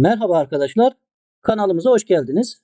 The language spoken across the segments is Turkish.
Merhaba arkadaşlar, kanalımıza hoş geldiniz.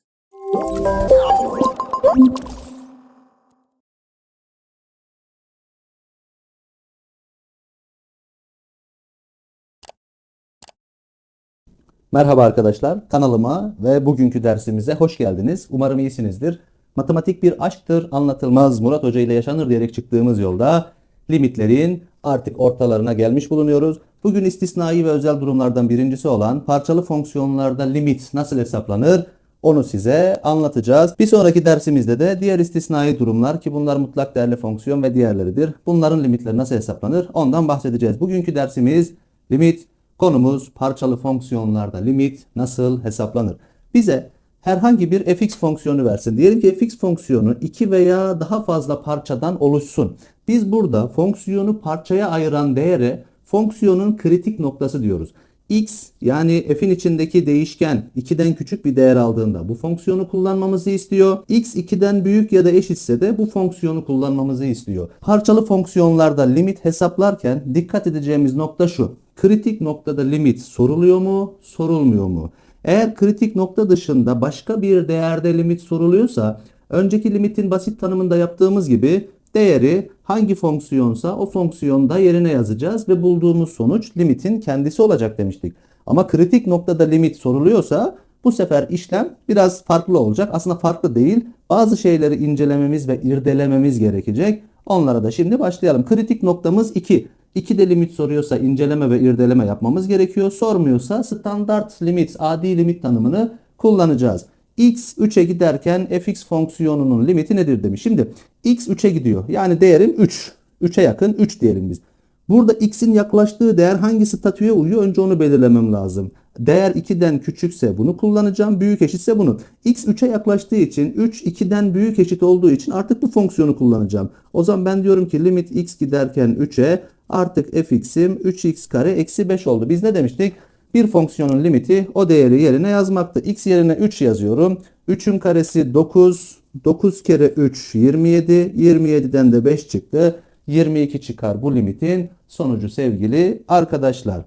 Merhaba arkadaşlar, kanalıma ve bugünkü dersimize hoş geldiniz. Umarım iyisinizdir. Matematik bir aşktır, anlatılmaz Murat Hoca ile yaşanır diyerek çıktığımız yolda limitlerin artık ortalarına gelmiş bulunuyoruz. Bugün istisnai ve özel durumlardan birincisi olan parçalı fonksiyonlarda limit nasıl hesaplanır onu size anlatacağız. Bir sonraki dersimizde de diğer istisnai durumlar ki bunlar mutlak değerli fonksiyon ve diğerleridir. Bunların limitleri nasıl hesaplanır ondan bahsedeceğiz. Bugünkü dersimiz limit Konumuz parçalı fonksiyonlarda limit nasıl hesaplanır? Bize herhangi bir fx fonksiyonu versin. Diyelim ki fx fonksiyonu iki veya daha fazla parçadan oluşsun. Biz burada fonksiyonu parçaya ayıran değere fonksiyonun kritik noktası diyoruz. x yani f'in içindeki değişken 2'den küçük bir değer aldığında bu fonksiyonu kullanmamızı istiyor. x 2'den büyük ya da eşitse de bu fonksiyonu kullanmamızı istiyor. Parçalı fonksiyonlarda limit hesaplarken dikkat edeceğimiz nokta şu. Kritik noktada limit soruluyor mu, sorulmuyor mu? Eğer kritik nokta dışında başka bir değerde limit soruluyorsa önceki limitin basit tanımında yaptığımız gibi değeri hangi fonksiyonsa o fonksiyonda yerine yazacağız ve bulduğumuz sonuç limitin kendisi olacak demiştik. Ama kritik noktada limit soruluyorsa bu sefer işlem biraz farklı olacak. Aslında farklı değil. Bazı şeyleri incelememiz ve irdelememiz gerekecek. Onlara da şimdi başlayalım. Kritik noktamız 2. 2 de limit soruyorsa inceleme ve irdeleme yapmamız gerekiyor. Sormuyorsa standart limit, adi limit tanımını kullanacağız. X 3'e giderken fx fonksiyonunun limiti nedir demiş. Şimdi x 3'e gidiyor. Yani değerim 3. 3'e yakın 3 diyelim biz. Burada x'in yaklaştığı değer hangi statüye uyuyor? Önce onu belirlemem lazım. Değer 2'den küçükse bunu kullanacağım. Büyük eşitse bunu. x 3'e yaklaştığı için 3 2'den büyük eşit olduğu için artık bu fonksiyonu kullanacağım. O zaman ben diyorum ki limit x giderken 3'e artık fx'im 3x kare eksi 5 oldu. Biz ne demiştik? Bir fonksiyonun limiti o değeri yerine yazmaktı. x yerine 3 yazıyorum. 3'ün karesi 9. 9 kere 3 27. 27'den de 5 çıktı. 22 çıkar bu limitin sonucu sevgili arkadaşlar.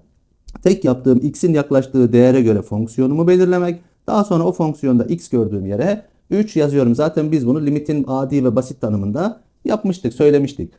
Tek yaptığım x'in yaklaştığı değere göre fonksiyonumu belirlemek. Daha sonra o fonksiyonda x gördüğüm yere 3 yazıyorum. Zaten biz bunu limitin adi ve basit tanımında yapmıştık, söylemiştik.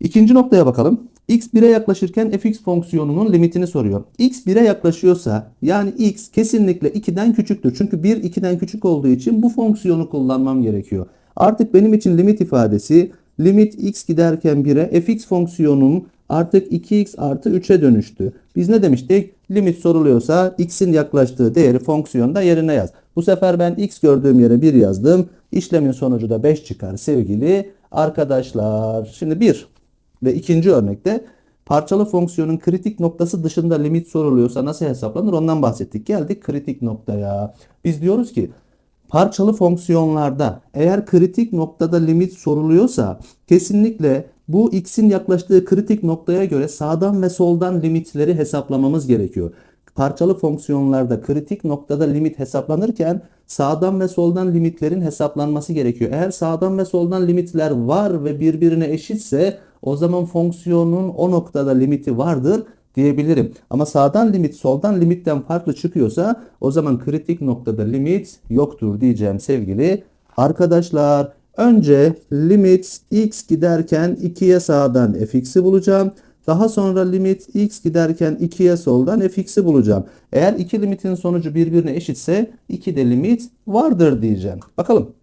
İkinci noktaya bakalım. X 1'e yaklaşırken fx fonksiyonunun limitini soruyor. x 1'e yaklaşıyorsa yani x kesinlikle 2'den küçüktür. Çünkü 1 2'den küçük olduğu için bu fonksiyonu kullanmam gerekiyor. Artık benim için limit ifadesi limit x giderken 1'e fx fonksiyonum artık 2x artı 3'e dönüştü. Biz ne demiştik? Limit soruluyorsa x'in yaklaştığı değeri fonksiyonda yerine yaz. Bu sefer ben x gördüğüm yere 1 yazdım. İşlemin sonucu da 5 çıkar sevgili arkadaşlar. Şimdi 1 ve ikinci örnekte parçalı fonksiyonun kritik noktası dışında limit soruluyorsa nasıl hesaplanır ondan bahsettik. Geldik kritik noktaya. Biz diyoruz ki parçalı fonksiyonlarda eğer kritik noktada limit soruluyorsa kesinlikle bu x'in yaklaştığı kritik noktaya göre sağdan ve soldan limitleri hesaplamamız gerekiyor. Parçalı fonksiyonlarda kritik noktada limit hesaplanırken sağdan ve soldan limitlerin hesaplanması gerekiyor. Eğer sağdan ve soldan limitler var ve birbirine eşitse o zaman fonksiyonun o noktada limiti vardır diyebilirim. Ama sağdan limit soldan limitten farklı çıkıyorsa o zaman kritik noktada limit yoktur diyeceğim sevgili arkadaşlar. Önce limit x giderken 2'ye sağdan fx'i bulacağım. Daha sonra limit x giderken 2'ye soldan fx'i bulacağım. Eğer iki limitin sonucu birbirine eşitse 2 de limit vardır diyeceğim. Bakalım.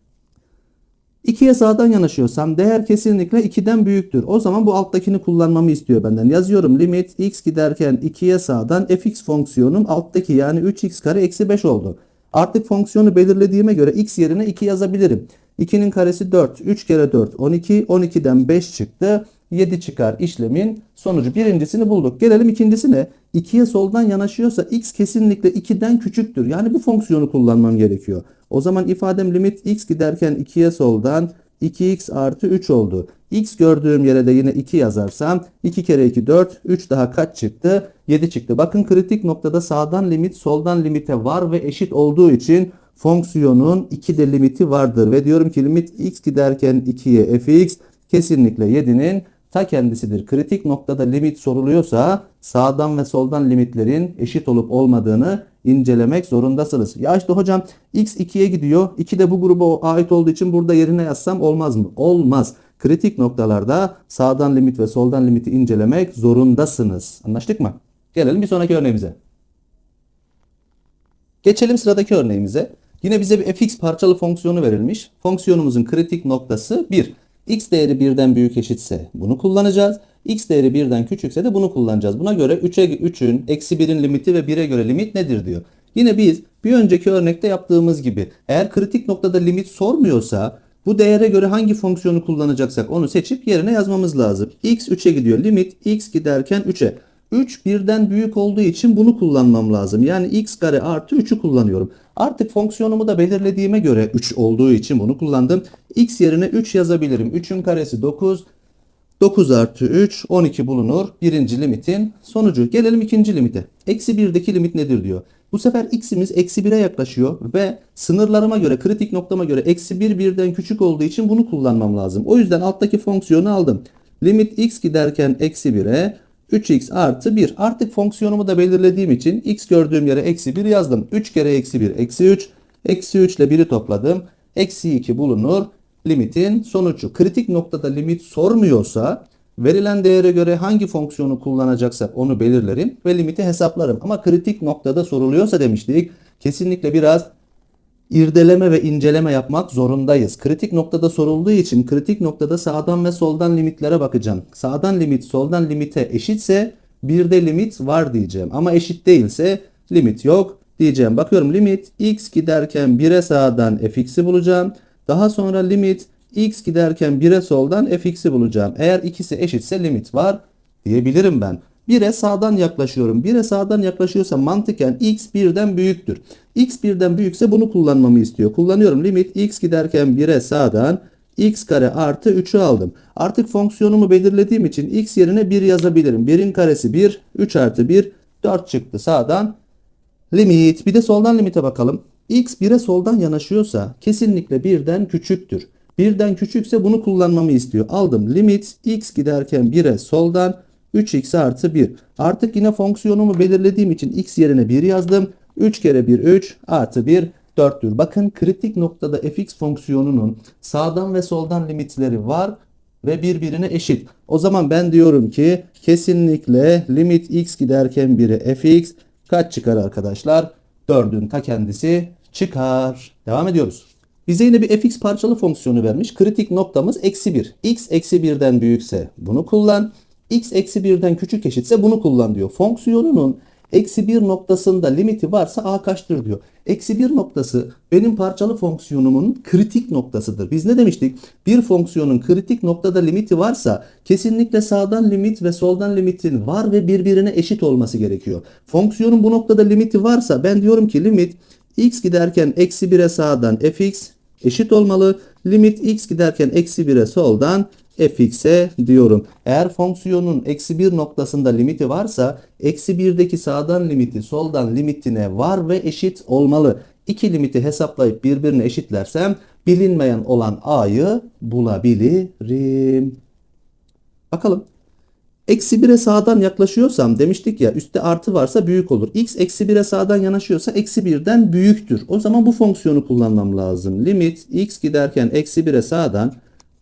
2'ye sağdan yanaşıyorsam değer kesinlikle 2'den büyüktür. O zaman bu alttakini kullanmamı istiyor benden. Yazıyorum limit x giderken 2'ye sağdan fx fonksiyonum alttaki yani 3x kare eksi 5 oldu. Artık fonksiyonu belirlediğime göre x yerine 2 yazabilirim. 2'nin karesi 4. 3 kere 4 12. 12'den 5 çıktı. 7 çıkar işlemin sonucu. Birincisini bulduk. Gelelim ikincisine. 2'ye soldan yanaşıyorsa x kesinlikle 2'den küçüktür. Yani bu fonksiyonu kullanmam gerekiyor. O zaman ifadem limit x giderken 2'ye soldan 2x artı 3 oldu. x gördüğüm yere de yine 2 yazarsam 2 kere 2 4 3 daha kaç çıktı? 7 çıktı. Bakın kritik noktada sağdan limit soldan limite var ve eşit olduğu için fonksiyonun 2 de limiti vardır. Ve diyorum ki limit x giderken 2'ye fx kesinlikle 7'nin ta kendisidir. Kritik noktada limit soruluyorsa sağdan ve soldan limitlerin eşit olup olmadığını incelemek zorundasınız. Ya işte hocam x 2'ye gidiyor. 2 de bu gruba ait olduğu için burada yerine yazsam olmaz mı? Olmaz. Kritik noktalarda sağdan limit ve soldan limiti incelemek zorundasınız. Anlaştık mı? Gelelim bir sonraki örneğimize. Geçelim sıradaki örneğimize. Yine bize bir fx parçalı fonksiyonu verilmiş. Fonksiyonumuzun kritik noktası 1. x değeri 1'den büyük eşitse bunu kullanacağız. x değeri 1'den küçükse de bunu kullanacağız. Buna göre 3'e 3'ün eksi 1'in limiti ve 1'e göre limit nedir diyor. Yine biz bir önceki örnekte yaptığımız gibi eğer kritik noktada limit sormuyorsa bu değere göre hangi fonksiyonu kullanacaksak onu seçip yerine yazmamız lazım. x 3'e gidiyor. Limit x giderken 3'e. 3 birden büyük olduğu için bunu kullanmam lazım. Yani x kare artı 3'ü kullanıyorum. Artık fonksiyonumu da belirlediğime göre 3 olduğu için bunu kullandım. x yerine 3 yazabilirim. 3'ün karesi 9. 9 artı 3 12 bulunur. Birinci limitin sonucu. Gelelim ikinci limite. Eksi 1'deki limit nedir diyor. Bu sefer x'imiz eksi 1'e yaklaşıyor ve sınırlarıma göre kritik noktama göre eksi 1 birden küçük olduğu için bunu kullanmam lazım. O yüzden alttaki fonksiyonu aldım. Limit x giderken eksi 1'e 3x artı 1. Artık fonksiyonumu da belirlediğim için x gördüğüm yere eksi 1 yazdım. 3 kere eksi 1 eksi 3. Eksi 3 ile 1'i topladım. Eksi 2 bulunur. Limitin sonucu. Kritik noktada limit sormuyorsa verilen değere göre hangi fonksiyonu kullanacaksak onu belirlerim ve limiti hesaplarım. Ama kritik noktada soruluyorsa demiştik kesinlikle biraz irdeleme ve inceleme yapmak zorundayız. Kritik noktada sorulduğu için kritik noktada sağdan ve soldan limitlere bakacağım. Sağdan limit soldan limite eşitse bir de limit var diyeceğim. Ama eşit değilse limit yok diyeceğim. Bakıyorum limit x giderken 1'e sağdan fx'i bulacağım. Daha sonra limit x giderken 1'e soldan fx'i bulacağım. Eğer ikisi eşitse limit var diyebilirim ben. 1'e sağdan yaklaşıyorum. 1'e sağdan yaklaşıyorsa mantıken x 1'den büyüktür. x 1'den büyükse bunu kullanmamı istiyor. Kullanıyorum. Limit x giderken 1'e sağdan x kare artı 3'ü aldım. Artık fonksiyonumu belirlediğim için x yerine 1 yazabilirim. 1'in karesi 1, 3 artı 1, 4 çıktı sağdan. Limit. Bir de soldan limite bakalım. X 1'e soldan yanaşıyorsa kesinlikle 1'den küçüktür. 1'den küçükse bunu kullanmamı istiyor. Aldım. Limit x giderken 1'e soldan 3x artı 1. Artık yine fonksiyonumu belirlediğim için x yerine 1 yazdım. 3 kere 1 3 artı 1 4'tür. Bakın kritik noktada fx fonksiyonunun sağdan ve soldan limitleri var ve birbirine eşit. O zaman ben diyorum ki kesinlikle limit x giderken 1'e fx kaç çıkar arkadaşlar? 4'ün ta kendisi çıkar. Devam ediyoruz. Bize yine bir fx parçalı fonksiyonu vermiş. Kritik noktamız eksi 1. x eksi 1'den büyükse bunu kullan. X eksi 1'den küçük eşitse bunu kullan diyor. Fonksiyonunun eksi 1 noktasında limiti varsa a kaçtır diyor. Eksi 1 noktası benim parçalı fonksiyonumun kritik noktasıdır. Biz ne demiştik? Bir fonksiyonun kritik noktada limiti varsa kesinlikle sağdan limit ve soldan limitin var ve birbirine eşit olması gerekiyor. Fonksiyonun bu noktada limiti varsa ben diyorum ki limit x giderken eksi 1'e sağdan fx eşit olmalı. Limit x giderken eksi 1'e soldan fx'e diyorum. Eğer fonksiyonun eksi 1 noktasında limiti varsa eksi 1'deki sağdan limiti soldan limitine var ve eşit olmalı. İki limiti hesaplayıp birbirine eşitlersem bilinmeyen olan a'yı bulabilirim. Bakalım. Eksi 1'e sağdan yaklaşıyorsam demiştik ya üstte artı varsa büyük olur. x eksi 1'e sağdan yanaşıyorsa eksi 1'den büyüktür. O zaman bu fonksiyonu kullanmam lazım. Limit x giderken eksi 1'e sağdan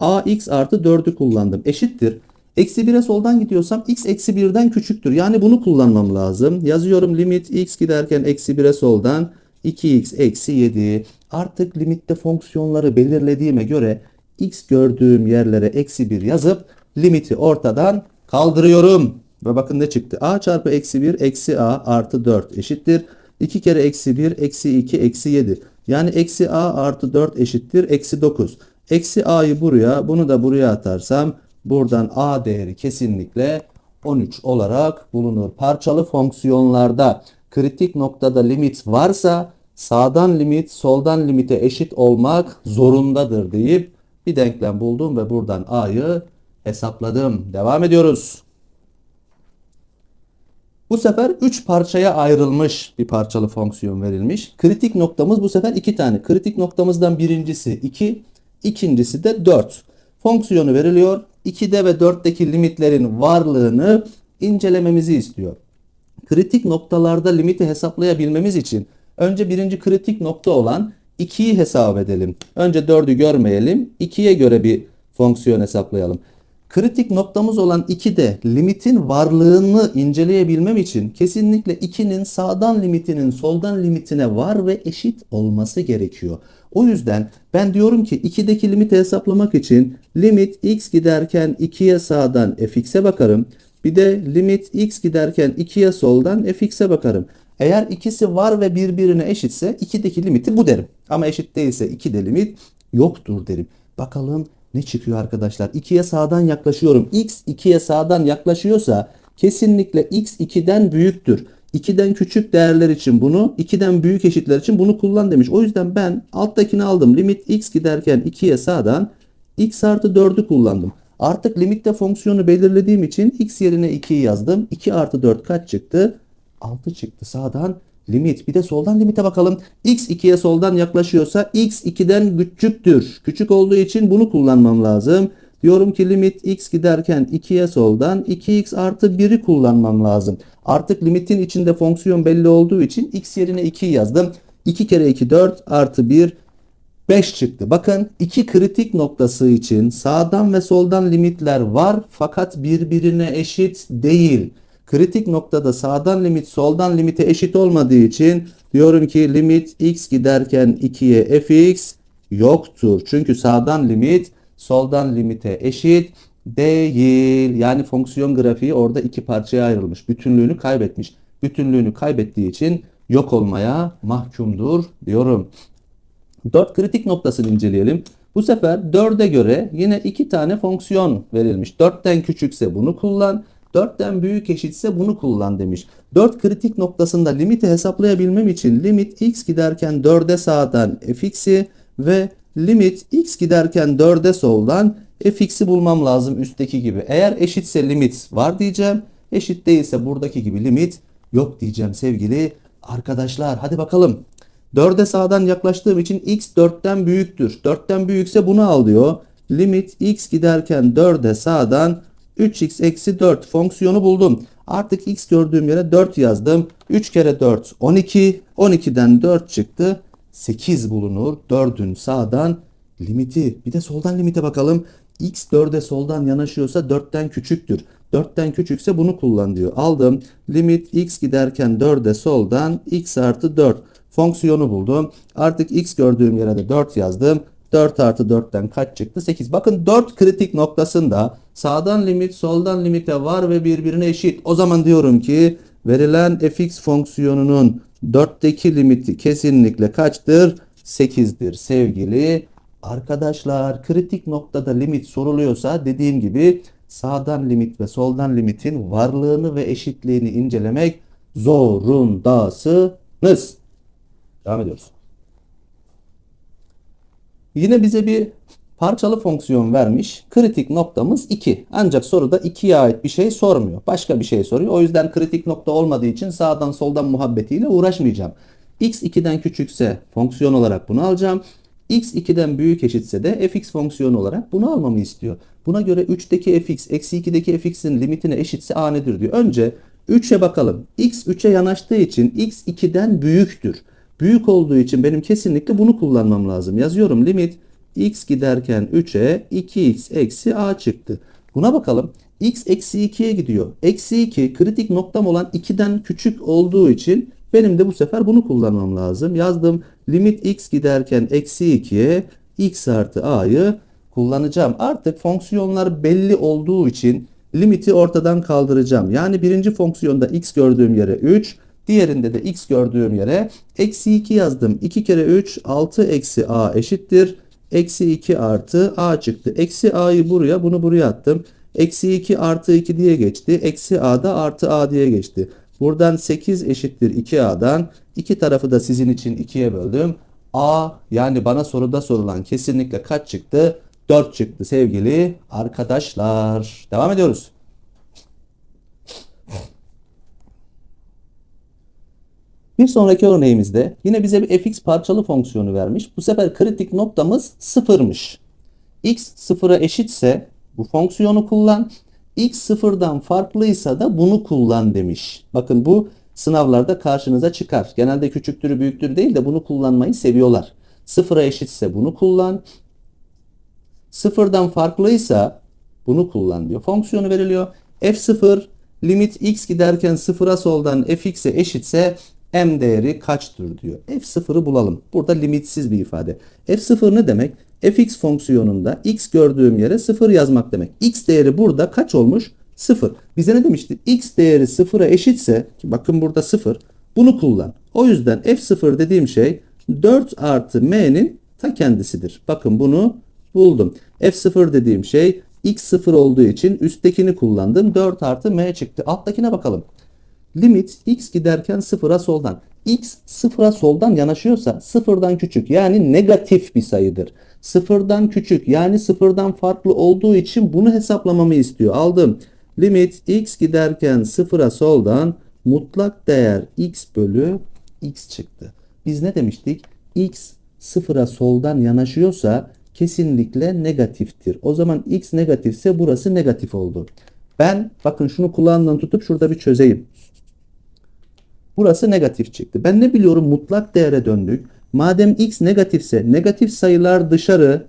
ax artı 4'ü kullandım. Eşittir. Eksi 1'e soldan gidiyorsam x eksi 1'den küçüktür. Yani bunu kullanmam lazım. Yazıyorum limit x giderken eksi 1'e soldan 2x eksi 7. Artık limitte fonksiyonları belirlediğime göre x gördüğüm yerlere eksi 1 yazıp limiti ortadan kaldırıyorum. Ve bakın ne çıktı? a çarpı eksi 1 eksi a artı 4 eşittir. 2 kere eksi 1 eksi 2 eksi 7. Yani eksi a artı 4 eşittir eksi 9. Eksi a'yı buraya bunu da buraya atarsam buradan a değeri kesinlikle 13 olarak bulunur. Parçalı fonksiyonlarda kritik noktada limit varsa sağdan limit soldan limite eşit olmak zorundadır deyip bir denklem buldum ve buradan a'yı hesapladım. Devam ediyoruz. Bu sefer 3 parçaya ayrılmış bir parçalı fonksiyon verilmiş. Kritik noktamız bu sefer 2 tane. Kritik noktamızdan birincisi 2, ikincisi de 4. Fonksiyonu veriliyor. 2'de ve 4'teki limitlerin varlığını incelememizi istiyor. kritik noktalarda limiti hesaplayabilmemiz için önce birinci kritik nokta olan 2'yi hesap edelim. Önce 4'ü görmeyelim. 2'ye göre bir fonksiyon hesaplayalım. Kritik noktamız olan 2'de limitin varlığını inceleyebilmem için kesinlikle 2'nin sağdan limitinin soldan limitine var ve eşit olması gerekiyor. O yüzden ben diyorum ki 2'deki limiti hesaplamak için limit x giderken 2'ye sağdan fx'e bakarım. Bir de limit x giderken 2'ye soldan fx'e bakarım. Eğer ikisi var ve birbirine eşitse 2'deki limiti bu derim. Ama eşit değilse 2'de limit yoktur derim. Bakalım ne çıkıyor arkadaşlar? 2'ye sağdan yaklaşıyorum. X 2'ye sağdan yaklaşıyorsa kesinlikle X 2'den büyüktür. 2'den küçük değerler için bunu, 2'den büyük eşitler için bunu kullan demiş. O yüzden ben alttakini aldım. Limit X giderken 2'ye sağdan X artı 4'ü kullandım. Artık limitte fonksiyonu belirlediğim için X yerine 2'yi yazdım. 2 artı 4 kaç çıktı? 6 çıktı sağdan limit. Bir de soldan limite bakalım. X 2'ye soldan yaklaşıyorsa X 2'den küçüktür. Küçük olduğu için bunu kullanmam lazım. Diyorum ki limit x giderken 2'ye soldan 2x artı 1'i kullanmam lazım. Artık limitin içinde fonksiyon belli olduğu için x yerine 2 yazdım. 2 kere 2 4 artı 1 5 çıktı. Bakın iki kritik noktası için sağdan ve soldan limitler var fakat birbirine eşit değil. Kritik noktada sağdan limit soldan limite eşit olmadığı için diyorum ki limit x giderken 2'ye fx yoktur. Çünkü sağdan limit soldan limite eşit değil. Yani fonksiyon grafiği orada iki parçaya ayrılmış. Bütünlüğünü kaybetmiş. Bütünlüğünü kaybettiği için yok olmaya mahkumdur diyorum. 4 kritik noktasını inceleyelim. Bu sefer 4'e göre yine iki tane fonksiyon verilmiş. 4'ten küçükse bunu kullan. 4'ten büyük eşitse bunu kullan demiş. 4 kritik noktasında limiti hesaplayabilmem için limit x giderken 4'e sağdan fx'i ve limit x giderken 4'e soldan fx'i bulmam lazım üstteki gibi. Eğer eşitse limit var diyeceğim. Eşit değilse buradaki gibi limit yok diyeceğim sevgili arkadaşlar. Hadi bakalım. 4'e sağdan yaklaştığım için x 4'ten büyüktür. 4'ten büyükse bunu al diyor. Limit x giderken 4'e sağdan 3x eksi 4 fonksiyonu buldum. Artık x gördüğüm yere 4 yazdım. 3 kere 4 12. 12'den 4 çıktı. 8 bulunur. 4'ün sağdan limiti. Bir de soldan limite bakalım. x 4'e soldan yanaşıyorsa 4'ten küçüktür. 4'ten küçükse bunu kullan diyor. Aldım. Limit x giderken 4'e soldan x artı 4 fonksiyonu buldum. Artık x gördüğüm yere de 4 yazdım. 4 artı 4'ten kaç çıktı? 8. Bakın 4 kritik noktasında sağdan limit soldan limite var ve birbirine eşit. O zaman diyorum ki verilen fx fonksiyonunun 4'teki limiti kesinlikle kaçtır? 8'dir sevgili arkadaşlar. Kritik noktada limit soruluyorsa dediğim gibi sağdan limit ve soldan limitin varlığını ve eşitliğini incelemek zorundasınız. Devam ediyoruz. Yine bize bir parçalı fonksiyon vermiş. Kritik noktamız 2. Ancak soruda 2'ye ait bir şey sormuyor. Başka bir şey soruyor. O yüzden kritik nokta olmadığı için sağdan soldan muhabbetiyle uğraşmayacağım. x 2'den küçükse fonksiyon olarak bunu alacağım. x 2'den büyük eşitse de fx fonksiyonu olarak bunu almamı istiyor. Buna göre 3'teki fx eksi 2'deki fx'in limitine eşitse a nedir diyor. Önce 3'e bakalım. x 3'e yanaştığı için x 2'den büyüktür. Büyük olduğu için benim kesinlikle bunu kullanmam lazım. Yazıyorum limit x giderken 3'e 2x eksi a çıktı. Buna bakalım. x eksi 2'ye gidiyor. Eksi 2 kritik noktam olan 2'den küçük olduğu için benim de bu sefer bunu kullanmam lazım. Yazdım limit x giderken eksi 2'ye x artı a'yı kullanacağım. Artık fonksiyonlar belli olduğu için limiti ortadan kaldıracağım. Yani birinci fonksiyonda x gördüğüm yere 3, Diğerinde de x gördüğüm yere eksi 2 yazdım. 2 kere 3 6 eksi a eşittir. Eksi 2 artı a çıktı. Eksi a'yı buraya bunu buraya attım. Eksi 2 artı 2 diye geçti. Eksi a da artı a diye geçti. Buradan 8 eşittir 2a'dan. İki tarafı da sizin için 2'ye böldüm. a yani bana soruda sorulan kesinlikle kaç çıktı? 4 çıktı sevgili arkadaşlar. Devam ediyoruz. Bir sonraki örneğimizde yine bize bir fx parçalı fonksiyonu vermiş. Bu sefer kritik noktamız sıfırmış. x sıfıra eşitse bu fonksiyonu kullan. x sıfırdan farklıysa da bunu kullan demiş. Bakın bu sınavlarda karşınıza çıkar. Genelde küçüktür büyüktür değil de bunu kullanmayı seviyorlar. Sıfıra eşitse bunu kullan. Sıfırdan farklıysa bunu kullan diyor. Fonksiyonu veriliyor. F0 limit x giderken sıfıra soldan fx'e eşitse m değeri kaçtır diyor. F0'ı bulalım. Burada limitsiz bir ifade. F0 ne demek? fx fonksiyonunda x gördüğüm yere 0 yazmak demek. x değeri burada kaç olmuş? 0. Bize ne demişti? x değeri 0'a eşitse ki bakın burada 0 bunu kullan. O yüzden f0 dediğim şey 4 artı m'nin ta kendisidir. Bakın bunu buldum. f0 dediğim şey x 0 olduğu için üsttekini kullandım. 4 artı m çıktı. Alttakine bakalım. Limit x giderken sıfıra soldan. x sıfıra soldan yanaşıyorsa sıfırdan küçük yani negatif bir sayıdır. Sıfırdan küçük yani sıfırdan farklı olduğu için bunu hesaplamamı istiyor. Aldım. Limit x giderken sıfıra soldan mutlak değer x bölü x çıktı. Biz ne demiştik? x sıfıra soldan yanaşıyorsa kesinlikle negatiftir. O zaman x negatifse burası negatif oldu. Ben bakın şunu kulağından tutup şurada bir çözeyim. Burası negatif çıktı. Ben ne biliyorum mutlak değere döndük. Madem x negatifse negatif sayılar dışarı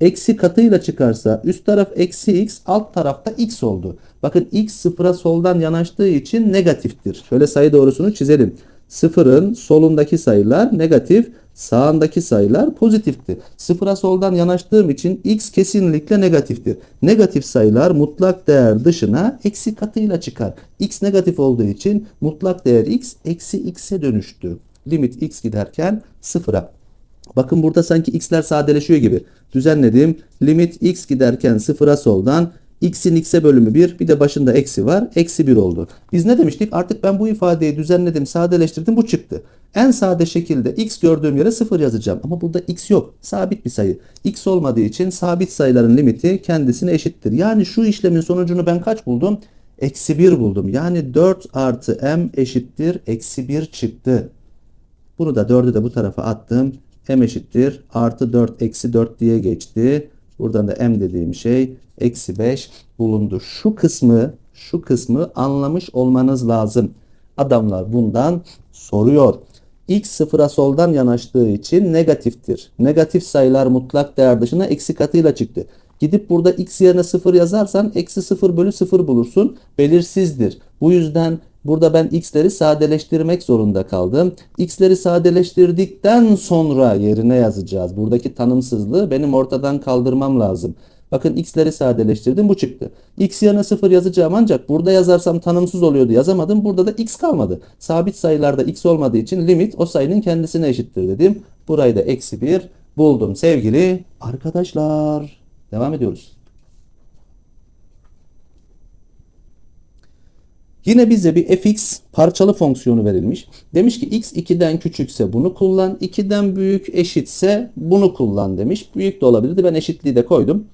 eksi katıyla çıkarsa üst taraf eksi x alt tarafta x oldu. Bakın x sıfıra soldan yanaştığı için negatiftir. Şöyle sayı doğrusunu çizelim. Sıfırın solundaki sayılar negatif, sağındaki sayılar pozitifti. Sıfıra soldan yanaştığım için x kesinlikle negatiftir. Negatif sayılar mutlak değer dışına eksi katıyla çıkar. x negatif olduğu için mutlak değer x eksi x'e dönüştü. Limit x giderken sıfıra. Bakın burada sanki x'ler sadeleşiyor gibi. Düzenledim. Limit x giderken sıfıra soldan x'in x'e bölümü 1 bir de başında eksi var. Eksi 1 oldu. Biz ne demiştik? Artık ben bu ifadeyi düzenledim, sadeleştirdim. Bu çıktı. En sade şekilde x gördüğüm yere 0 yazacağım. Ama burada x yok. Sabit bir sayı. x olmadığı için sabit sayıların limiti kendisine eşittir. Yani şu işlemin sonucunu ben kaç buldum? Eksi 1 buldum. Yani 4 artı m eşittir. Eksi 1 çıktı. Bunu da 4'ü de bu tarafa attım. m eşittir. Artı 4 eksi 4 diye geçti. Buradan da m dediğim şey eksi 5 bulundu. Şu kısmı şu kısmı anlamış olmanız lazım. Adamlar bundan soruyor. X sıfıra soldan yanaştığı için negatiftir. Negatif sayılar mutlak değer dışına eksi katıyla çıktı. Gidip burada x yerine 0 yazarsan eksi 0 bölü 0 bulursun. Belirsizdir. Bu yüzden burada ben x'leri sadeleştirmek zorunda kaldım. x'leri sadeleştirdikten sonra yerine yazacağız. Buradaki tanımsızlığı benim ortadan kaldırmam lazım. Bakın x'leri sadeleştirdim bu çıktı. x yerine 0 yazacağım ancak burada yazarsam tanımsız oluyordu yazamadım. Burada da x kalmadı. Sabit sayılarda x olmadığı için limit o sayının kendisine eşittir dedim. Burayı da eksi 1 buldum sevgili arkadaşlar. Devam ediyoruz. Yine bize bir fx parçalı fonksiyonu verilmiş. Demiş ki x 2'den küçükse bunu kullan, 2'den büyük eşitse bunu kullan demiş. Büyük de olabilirdi. Ben eşitliği de koydum.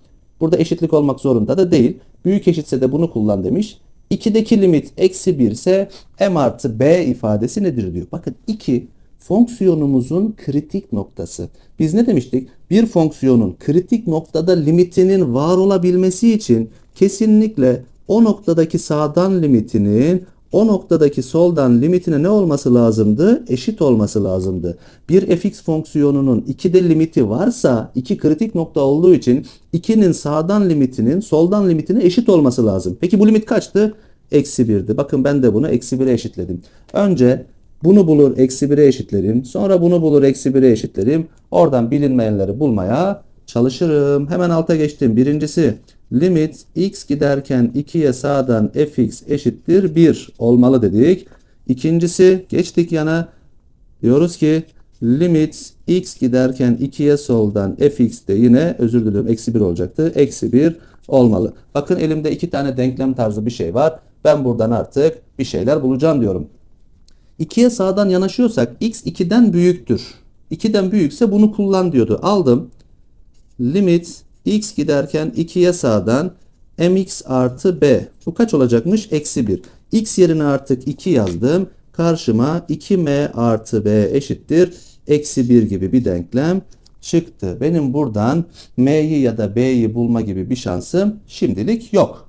Burada eşitlik olmak zorunda da değil. Büyük eşitse de bunu kullan demiş. 2'deki limit eksi 1 ise m artı b ifadesi nedir diyor. Bakın 2 fonksiyonumuzun kritik noktası. Biz ne demiştik? Bir fonksiyonun kritik noktada limitinin var olabilmesi için kesinlikle o noktadaki sağdan limitinin o noktadaki soldan limitine ne olması lazımdı? Eşit olması lazımdı. Bir fx fonksiyonunun 2'de limiti varsa 2 kritik nokta olduğu için 2'nin sağdan limitinin soldan limitine eşit olması lazım. Peki bu limit kaçtı? Eksi 1'di. Bakın ben de bunu eksi 1'e eşitledim. Önce bunu bulur eksi 1'e eşitlerim. Sonra bunu bulur eksi 1'e eşitlerim. Oradan bilinmeyenleri bulmaya çalışırım. Hemen alta geçtim. Birincisi limit x giderken 2'ye sağdan fx eşittir 1 olmalı dedik. İkincisi geçtik yana diyoruz ki limit x giderken 2'ye soldan fx de yine özür diliyorum eksi 1 olacaktı. Eksi 1 olmalı. Bakın elimde iki tane denklem tarzı bir şey var. Ben buradan artık bir şeyler bulacağım diyorum. 2'ye sağdan yanaşıyorsak x 2'den büyüktür. 2'den büyükse bunu kullan diyordu. Aldım. Limit x giderken 2'ye sağdan mx artı b. Bu kaç olacakmış? Eksi 1. x yerine artık 2 yazdım. Karşıma 2m artı b eşittir. Eksi 1 gibi bir denklem çıktı. Benim buradan m'yi ya da b'yi bulma gibi bir şansım şimdilik yok.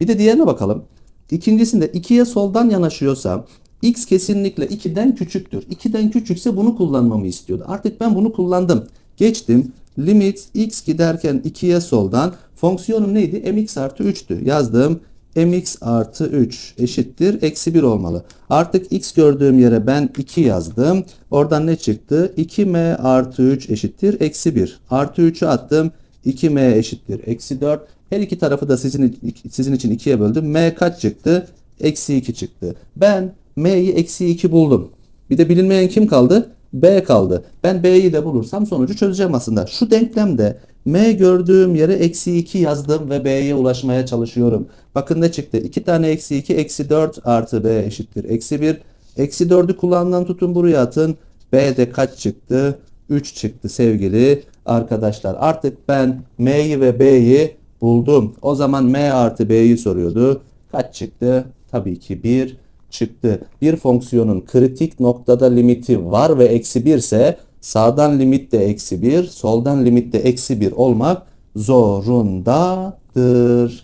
Bir de diğerine bakalım. İkincisinde 2'ye soldan yanaşıyorsam x kesinlikle 2'den küçüktür. 2'den küçükse bunu kullanmamı istiyordu. Artık ben bunu kullandım. Geçtim. Limit x giderken 2'ye soldan fonksiyonum neydi? mx artı 3'tü. Yazdım. mx artı 3 eşittir. Eksi 1 olmalı. Artık x gördüğüm yere ben 2 yazdım. Oradan ne çıktı? 2m artı 3 eşittir. Eksi 1. Artı 3'ü attım. 2m eşittir. Eksi 4. Her iki tarafı da sizin, sizin için 2'ye böldüm. m kaç çıktı? Eksi 2 çıktı. Ben m'yi eksi 2 buldum. Bir de bilinmeyen kim kaldı? B kaldı. Ben B'yi de bulursam sonucu çözeceğim aslında. Şu denklemde M gördüğüm yere eksi 2 yazdım ve B'ye ulaşmaya çalışıyorum. Bakın ne çıktı? 2 tane eksi 2 eksi 4 artı B eşittir. Eksi 1. Eksi 4'ü kullandan tutun buraya atın. B'de kaç çıktı? 3 çıktı sevgili arkadaşlar. Artık ben M'yi ve B'yi buldum. O zaman M artı B'yi soruyordu. Kaç çıktı? Tabii ki 1 çıktı. Bir fonksiyonun kritik noktada limiti var ve eksi 1 ise sağdan limit de eksi 1, soldan limit de eksi 1 olmak zorundadır.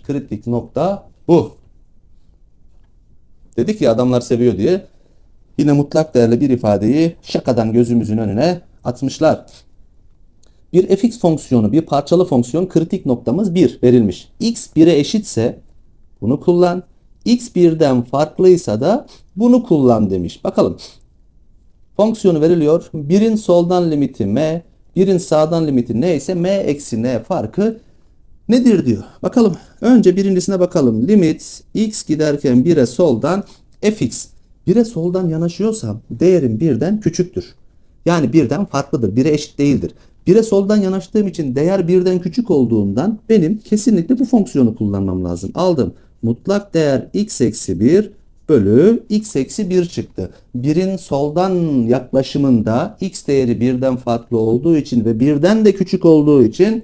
Kritik nokta bu. Dedik ya adamlar seviyor diye. Yine mutlak değerli bir ifadeyi şakadan gözümüzün önüne atmışlar. Bir fx fonksiyonu, bir parçalı fonksiyon kritik noktamız 1 verilmiş. x 1'e eşitse bunu kullan. X 1'den farklıysa da bunu kullan demiş. Bakalım. Fonksiyonu veriliyor. 1'in soldan limiti m, 1'in sağdan limiti n ise m eksi n farkı nedir diyor. Bakalım. Önce birincisine bakalım. Limit x giderken 1'e soldan fx. 1'e soldan yanaşıyorsam değerim 1'den küçüktür. Yani birden farklıdır. 1'e eşit değildir. 1'e soldan yanaştığım için değer birden küçük olduğundan benim kesinlikle bu fonksiyonu kullanmam lazım. Aldım. Mutlak değer x eksi 1 bölü x eksi 1 çıktı. 1'in soldan yaklaşımında x değeri birden farklı olduğu için ve birden de küçük olduğu için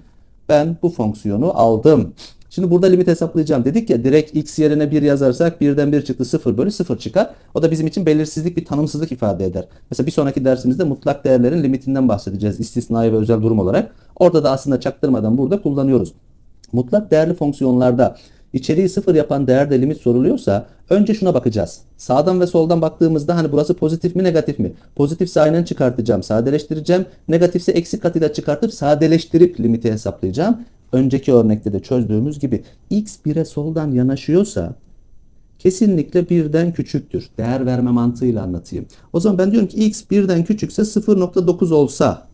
ben bu fonksiyonu aldım. Şimdi burada limit hesaplayacağım. Dedik ya direkt x yerine 1 yazarsak birden 1 çıktı 0 bölü 0 çıkar. O da bizim için belirsizlik bir tanımsızlık ifade eder. Mesela bir sonraki dersimizde mutlak değerlerin limitinden bahsedeceğiz. istisnai ve özel durum olarak. Orada da aslında çaktırmadan burada kullanıyoruz. Mutlak değerli fonksiyonlarda içeriği sıfır yapan değerde limit soruluyorsa önce şuna bakacağız. Sağdan ve soldan baktığımızda hani burası pozitif mi negatif mi? Pozitifse aynen çıkartacağım, sadeleştireceğim. Negatifse eksi katıyla çıkartıp sadeleştirip limiti hesaplayacağım. Önceki örnekte de çözdüğümüz gibi x 1'e soldan yanaşıyorsa kesinlikle birden küçüktür. Değer verme mantığıyla anlatayım. O zaman ben diyorum ki x birden küçükse 0.9 olsa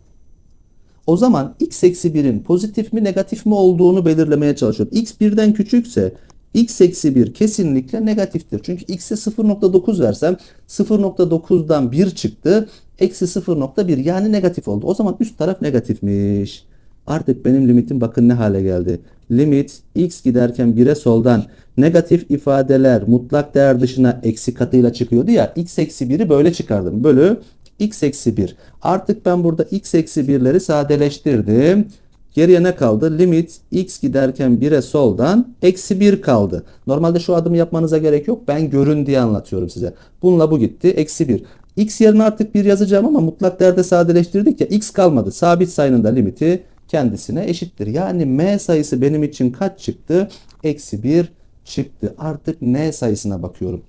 o zaman x eksi 1'in pozitif mi negatif mi olduğunu belirlemeye çalışıyorum. x birden küçükse x eksi 1 kesinlikle negatiftir. Çünkü x'e 0.9 versem 0.9'dan 1 çıktı. Eksi 0.1 yani negatif oldu. O zaman üst taraf negatifmiş. Artık benim limitim bakın ne hale geldi. Limit x giderken 1'e soldan negatif ifadeler mutlak değer dışına eksi katıyla çıkıyordu ya. x eksi 1'i böyle çıkardım. Bölü x eksi 1. Artık ben burada x eksi 1'leri sadeleştirdim. Geriye ne kaldı? Limit x giderken 1'e soldan eksi 1 kaldı. Normalde şu adımı yapmanıza gerek yok. Ben görün diye anlatıyorum size. Bununla bu gitti. Eksi 1. x yerine artık 1 yazacağım ama mutlak değerde sadeleştirdik ya. x kalmadı. Sabit sayının da limiti kendisine eşittir. Yani m sayısı benim için kaç çıktı? Eksi 1 çıktı. Artık n sayısına bakıyorum.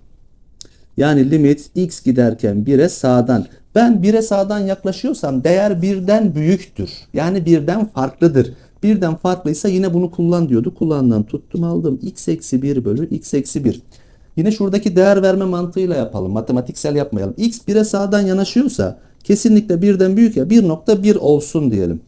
Yani limit x giderken 1'e sağdan. Ben 1'e sağdan yaklaşıyorsam değer birden büyüktür. Yani birden farklıdır. Birden farklıysa yine bunu kullan diyordu. Kullandan tuttum aldım. x eksi 1 bölü x eksi 1. Yine şuradaki değer verme mantığıyla yapalım. Matematiksel yapmayalım. x 1'e sağdan yanaşıyorsa kesinlikle birden büyük ya 1.1 olsun diyelim.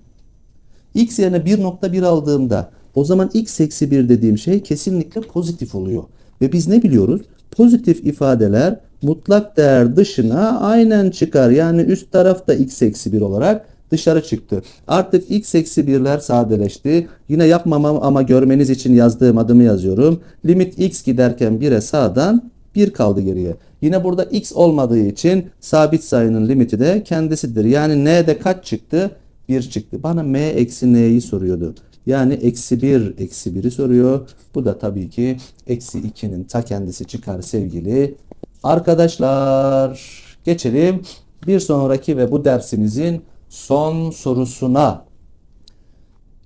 x yerine 1.1 aldığımda o zaman x eksi 1 dediğim şey kesinlikle pozitif oluyor. Ve biz ne biliyoruz? Pozitif ifadeler mutlak değer dışına aynen çıkar. Yani üst tarafta x eksi 1 olarak dışarı çıktı. Artık x eksi 1'ler sadeleşti. Yine yapmamam ama görmeniz için yazdığım adımı yazıyorum. Limit x giderken 1'e sağdan 1 kaldı geriye. Yine burada x olmadığı için sabit sayının limiti de kendisidir. Yani n'de kaç çıktı? 1 çıktı. Bana m eksi n'yi soruyordu. Yani eksi 1 eksi 1'i soruyor. Bu da tabii ki eksi 2'nin ta kendisi çıkar sevgili arkadaşlar. Geçelim bir sonraki ve bu dersimizin son sorusuna.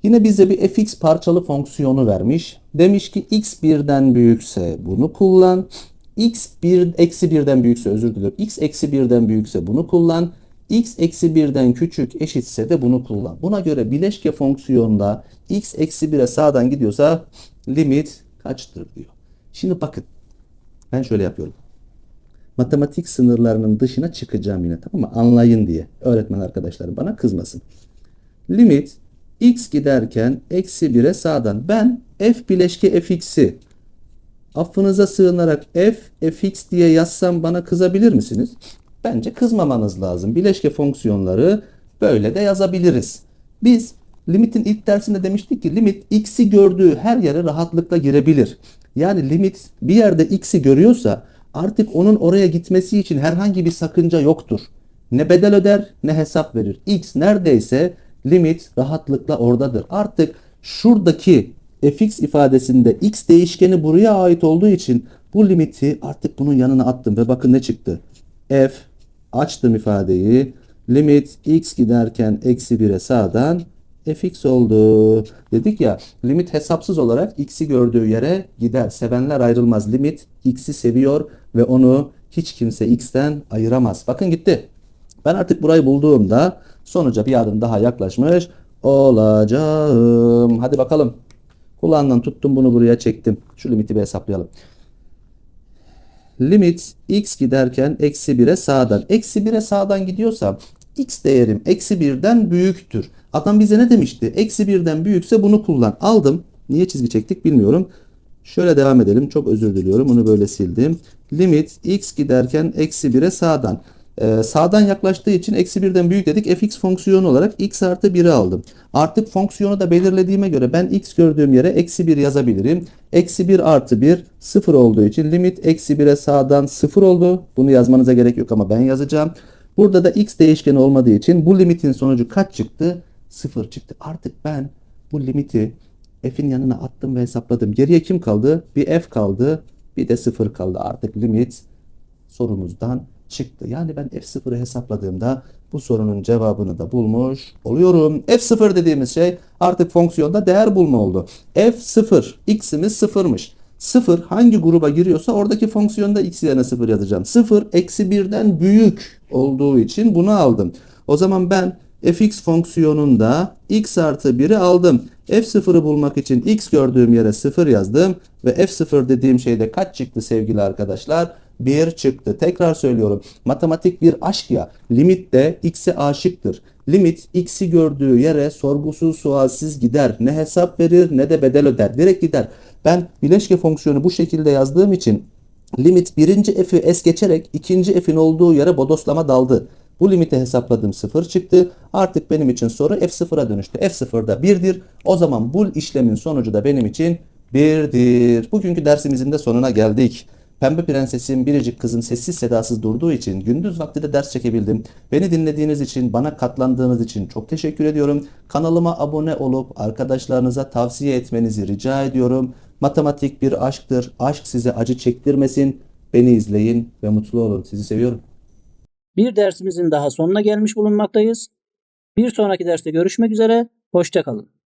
Yine bize bir fx parçalı fonksiyonu vermiş. Demiş ki x birden büyükse bunu kullan. x bir eksi birden büyükse özür diliyorum. x eksi birden büyükse bunu kullan. X eksi birden küçük eşitse de bunu kullan. Buna göre bileşke fonksiyonda x eksi 1'e sağdan gidiyorsa limit kaçtır diyor. Şimdi bakın ben şöyle yapıyorum matematik sınırlarının dışına çıkacağım yine tamam mı? Anlayın diye. Öğretmen arkadaşlarım bana kızmasın. Limit x giderken eksi 1'e sağdan. Ben f bileşke fx'i affınıza sığınarak f fx diye yazsam bana kızabilir misiniz? Bence kızmamanız lazım. Bileşke fonksiyonları böyle de yazabiliriz. Biz limitin ilk dersinde demiştik ki limit x'i gördüğü her yere rahatlıkla girebilir. Yani limit bir yerde x'i görüyorsa artık onun oraya gitmesi için herhangi bir sakınca yoktur. Ne bedel öder ne hesap verir. X neredeyse limit rahatlıkla oradadır. Artık şuradaki fx ifadesinde x değişkeni buraya ait olduğu için bu limiti artık bunun yanına attım ve bakın ne çıktı. f açtım ifadeyi limit x giderken eksi 1'e sağdan fx oldu. Dedik ya limit hesapsız olarak x'i gördüğü yere gider. Sevenler ayrılmaz. Limit x'i seviyor ve onu hiç kimse x'ten ayıramaz. Bakın gitti. Ben artık burayı bulduğumda sonuca bir adım daha yaklaşmış olacağım. Hadi bakalım. Kulağından tuttum bunu buraya çektim. Şu limiti bir hesaplayalım. Limit x giderken eksi 1'e sağdan. Eksi 1'e sağdan gidiyorsam x değerim eksi 1'den büyüktür. Adam bize ne demişti? Eksi 1'den büyükse bunu kullan. Aldım. Niye çizgi çektik bilmiyorum. Şöyle devam edelim. Çok özür diliyorum. Bunu böyle sildim. Limit x giderken eksi 1'e sağdan. Ee, sağdan yaklaştığı için eksi 1'den büyük dedik. fx fonksiyonu olarak x artı 1'i aldım. Artık fonksiyonu da belirlediğime göre ben x gördüğüm yere eksi 1 yazabilirim. Eksi 1 artı 1 sıfır olduğu için limit eksi 1'e sağdan sıfır oldu. Bunu yazmanıza gerek yok ama ben yazacağım. Burada da x değişkeni olmadığı için bu limitin sonucu kaç çıktı? Sıfır çıktı. Artık ben bu limiti f'in yanına attım ve hesapladım. Geriye kim kaldı? Bir f kaldı. Bir de sıfır kaldı. Artık limit sorumuzdan çıktı. Yani ben f0'ı hesapladığımda bu sorunun cevabını da bulmuş oluyorum. f0 dediğimiz şey artık fonksiyonda değer bulma oldu. f0 x'imiz sıfırmış. 0 hangi gruba giriyorsa oradaki fonksiyonda x yerine 0 yazacağım. 0 eksi 1'den büyük olduğu için bunu aldım. O zaman ben fx fonksiyonunda x artı 1'i aldım. f0'ı bulmak için x gördüğüm yere 0 yazdım. Ve f0 dediğim şeyde kaç çıktı sevgili arkadaşlar? 1 çıktı. Tekrar söylüyorum. Matematik bir aşk ya. Limit de x'e aşıktır. Limit x'i gördüğü yere sorgusuz sualsiz gider. Ne hesap verir ne de bedel öder. Direkt gider. Ben bileşke fonksiyonu bu şekilde yazdığım için limit birinci f'i es geçerek ikinci f'in olduğu yere bodoslama daldı. Bu limiti hesapladım 0 çıktı. Artık benim için soru f0'a dönüştü. f0 da 1'dir. O zaman bu işlemin sonucu da benim için 1'dir. Bugünkü dersimizin de sonuna geldik. Pembe Prenses'in biricik kızın sessiz sedasız durduğu için gündüz vakti de ders çekebildim. Beni dinlediğiniz için, bana katlandığınız için çok teşekkür ediyorum. Kanalıma abone olup arkadaşlarınıza tavsiye etmenizi rica ediyorum. Matematik bir aşktır. Aşk size acı çektirmesin. Beni izleyin ve mutlu olun. Sizi seviyorum. Bir dersimizin daha sonuna gelmiş bulunmaktayız. Bir sonraki derste görüşmek üzere. Hoşçakalın.